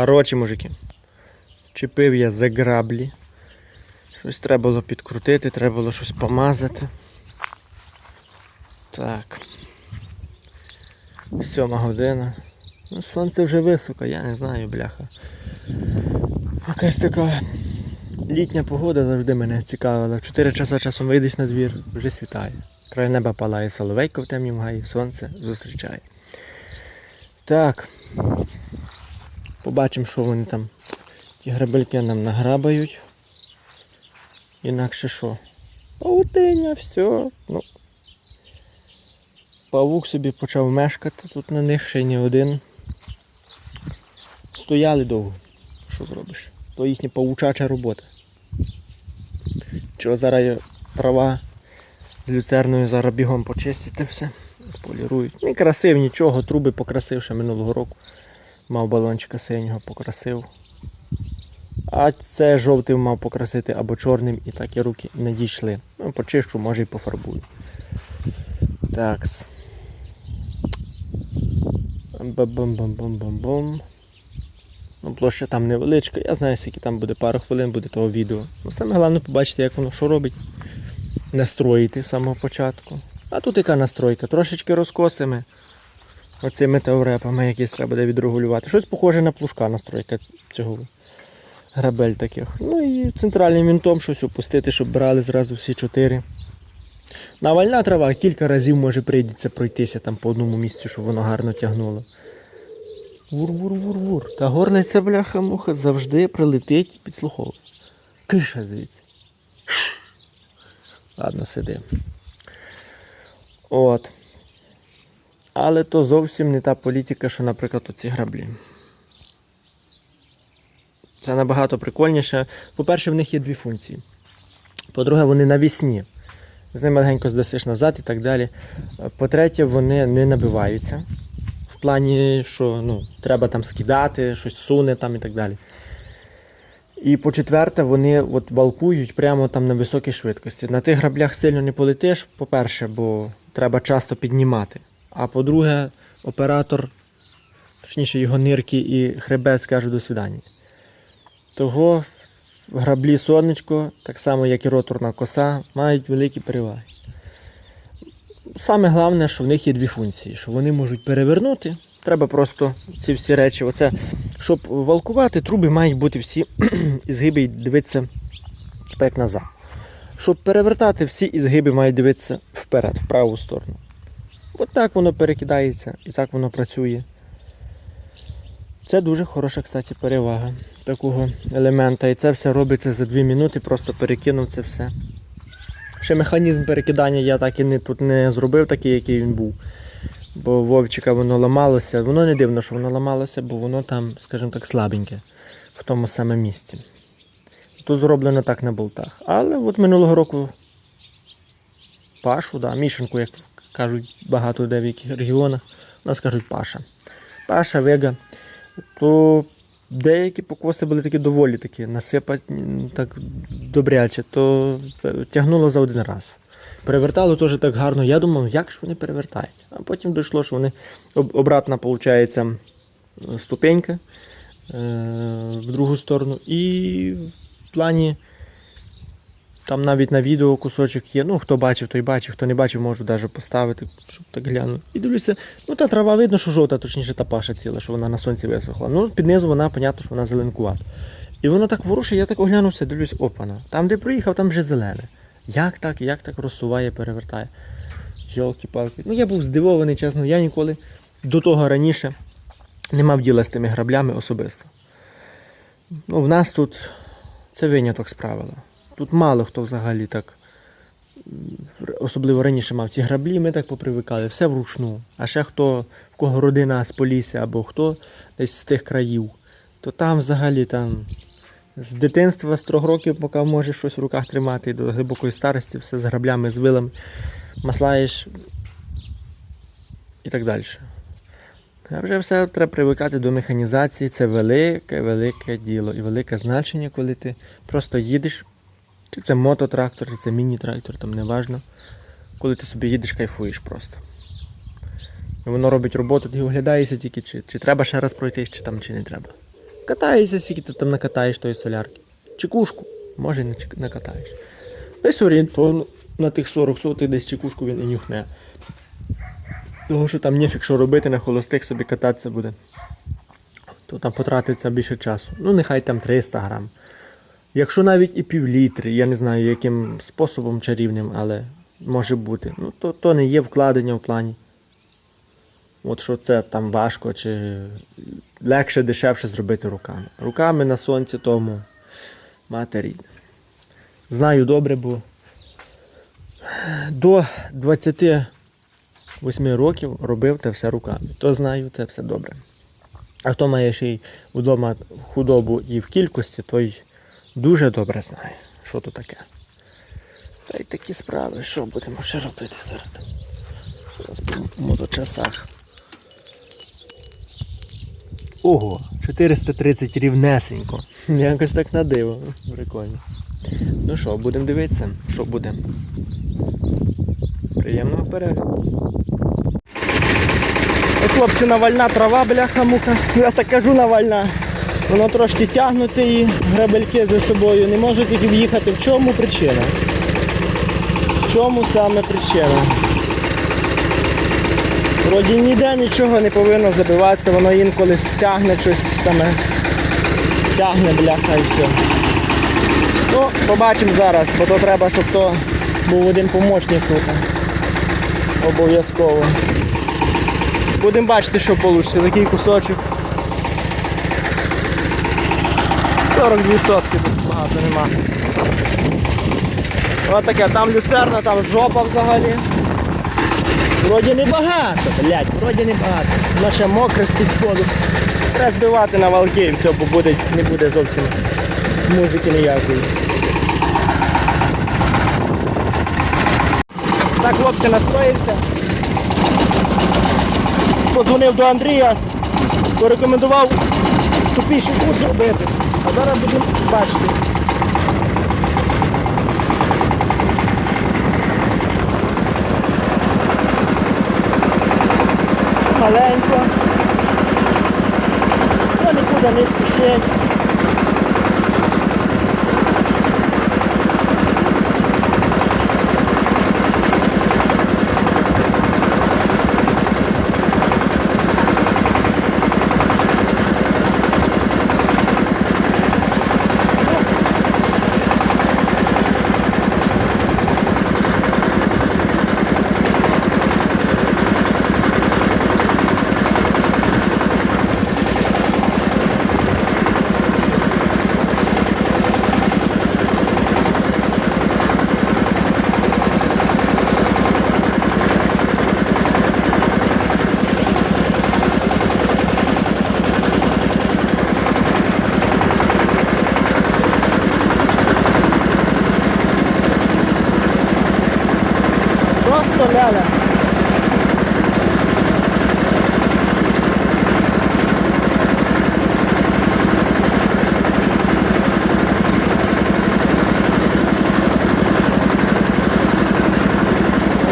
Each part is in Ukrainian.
Коротше, мужики. Чепив я за граблі. Щось треба було підкрутити, треба було щось помазати. Так. Сьома година. Ну, сонце вже високо, я не знаю, бляха. Якась така літня погода завжди мене цікавила. В 4 часа часом вийдеш на двір, вже світає. Край неба палає соловейко в темнім гаї, сонце зустрічає. Так. Побачимо, що вони там. Ті грабельки нам награбають. Інакше що? Паутиня, все. Ну. Павук собі почав мешкати, тут на них ще й не один. Стояли довго. Що зробиш? То їхня павучача робота. Чого зараз трава з люцерною зараз бігом почистити все. Полірують. Не красив нічого, труби покрасив ще минулого року. Мав балончика синього, покрасив. А це жовтий мав покрасити або чорним, і так і руки не дійшли. Ну, почищу, може і пофарбую. Такс. Бам-бам-бам-бам-бам-бам. Ну, площа там невеличка, я знаю, скільки там буде пару хвилин буде того відео. Ну, саме головне побачити, як воно що робить. Настроїти з самого початку. А тут яка настройка? Трошечки розкосими. Оцими таврепами якісь треба буде відрегулювати. Щось похоже на плужка настройка цього грабель таких. Ну і центральним вінтом щось опустити, щоб брали зразу всі чотири. Навальна трава кілька разів може прийдеться пройтися там по одному місцю, щоб воно гарно тягнуло. Вур-вур-вур-вур. Та горлиця бляха-муха завжди прилетить і підслуховує. Киша звідси. Ладно, сиди. От. Але то зовсім не та політика, що, наприклад, оці граблі. Це набагато прикольніше. По-перше, в них є дві функції. По-друге, вони навісні. З ними легенько здасиш назад і так далі. По-третє, вони не набиваються. В плані, що ну, треба там скидати, щось суне там і так далі. І по-четверте, вони от валкують прямо там на високій швидкості. На тих граблях сильно не полетиш, по-перше, бо треба часто піднімати. А по-друге, оператор, точніше його нирки і хребет скаже до свидання. Того граблі сонечко, так само як і роторна коса, мають великі переваги. Саме головне, що в них є дві функції, що вони можуть перевернути. Треба просто ці всі речі. Оце, щоб валкувати, труби мають бути всі ізгиби і дивитися як назад. Щоб перевертати, всі ізгиби мають дивитися вперед, в праву сторону. От так воно перекидається і так воно працює. Це дуже хороша, кстати, перевага такого елемента. І це все робиться за 2 минути, просто перекинув це все. Ще механізм перекидання я так і не, тут не зробив, такий, який він був. Бо вовчика воно ламалося. Воно не дивно, що воно ламалося, бо воно там, скажімо так, слабеньке в тому саме місці. Тут зроблено так на болтах. Але от минулого року пашу, да, мішанку, як кажуть багато де в яких регіонах, у нас кажуть паша. Паша, вега. То деякі покоси були такі доволі такі, насипать так добряче, то тягнуло за один раз. Перевертало теж так гарно. Я думав, як ж вони перевертають. А потім дійшло, що вони об- обратна, виходить, ступенька е, в другу сторону. І в плані там навіть на відео кусочок є. Ну, хто бачив, той бачив, хто не бачив, можу навіть поставити, щоб так глянути. І дивлюся, ну та трава видно, що жовта, точніше та паша ціла, що вона на сонці висохла. Ну, під низу вона, понятно, що вона зеленкувата. І воно так ворушить, я так оглянувся, дивлюсь, опана. Там, де проїхав, там вже зелене. Як так, як так розсуває, перевертає. Йолки-палки. Ну я був здивований, чесно, я ніколи до того раніше не мав діла з тими граблями особисто. Ну, в нас тут це виняток з правила. Тут мало хто взагалі так, особливо раніше мав ці граблі, ми так попривикали, все вручну. А ще хто, в кого родина з Полісся або хто десь з тих країв, то там взагалі там з дитинства, з трьох років, поки можеш щось в руках тримати, до глибокої старості, все з граблями, з вилами, маслаєш і так далі. А вже все треба привикати до механізації. Це велике, велике діло і велике значення, коли ти просто їдеш, чи це мототрактор, чи це міні-трактор, там не важно. Коли ти собі їдеш, кайфуєш просто. І воно робить роботу, ти оглядаєшся тільки, чи, чи треба ще раз пройтись, чи там, чи не треба. Катаєшся, скільки ти там накатаєш тої солярки. Чекушку, може не накатаєш. Десь орієнтовно на тих 40 сотих десь чекушку він і нюхне. Того, що там нефік що робити, на холостих собі кататися буде. То там потратиться більше часу. Ну, нехай там 300 грам. Якщо навіть і півлітри, я не знаю яким способом чарівним, але може бути. Ну, то, то не є вкладення в плані. От що це там важко, чи легше, дешевше зробити руками. Руками на сонці тому мати рідне. Знаю добре, бо до 28 років робив те все руками. То знаю, це все добре. А хто має ще й вдома худобу і в кількості, той дуже добре знає, що то таке. Та й такі справи, що будемо ще робити зараз? Зараз по моточасах. Ого, 430 рівнесенько. Якось так на диво. Прикольно. Ну що, будемо дивитися, що буде. Приємного перегляду. Хлопці, навальна трава, бляха-муха. Я так кажу навальна. Воно трошки тягнути і грабельки за собою. Не можуть їх в'їхати. В чому причина? В чому саме причина? Вроді ніде нічого не повинно забиватися, воно інколи стягне щось саме. Тягне бляха і все. Ну, побачимо зараз, бо то треба, щоб то був один помічник тут. Обов'язково. Будемо бачити, що вийде. Такий кусочок. 42 сотки тут багато нема. Ось таке, там люцерна, там жопа взагалі. Вроді не багато, блядь, вроді не багато. Воно ще мокре з-під споду. Треба збивати на валки і все, бо буде, не буде зовсім музики ніякої. Так, хлопці, настроївся. Подзвонив до Андрія, порекомендував тупіший кут зробити. А зараз будемо бачити. Маленько. Ну, нікуди не спішить. Просто ляля.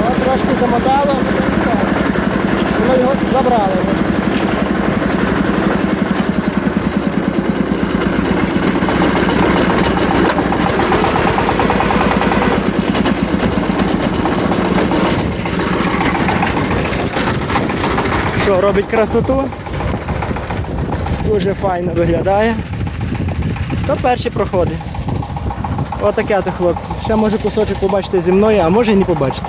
О, трошки замотало, воно його забрали. Що, робить красоту? Дуже файно виглядає. То перші проходи. Отаке то хлопці. Ще може кусочок побачити зі мною, а може і не побачите.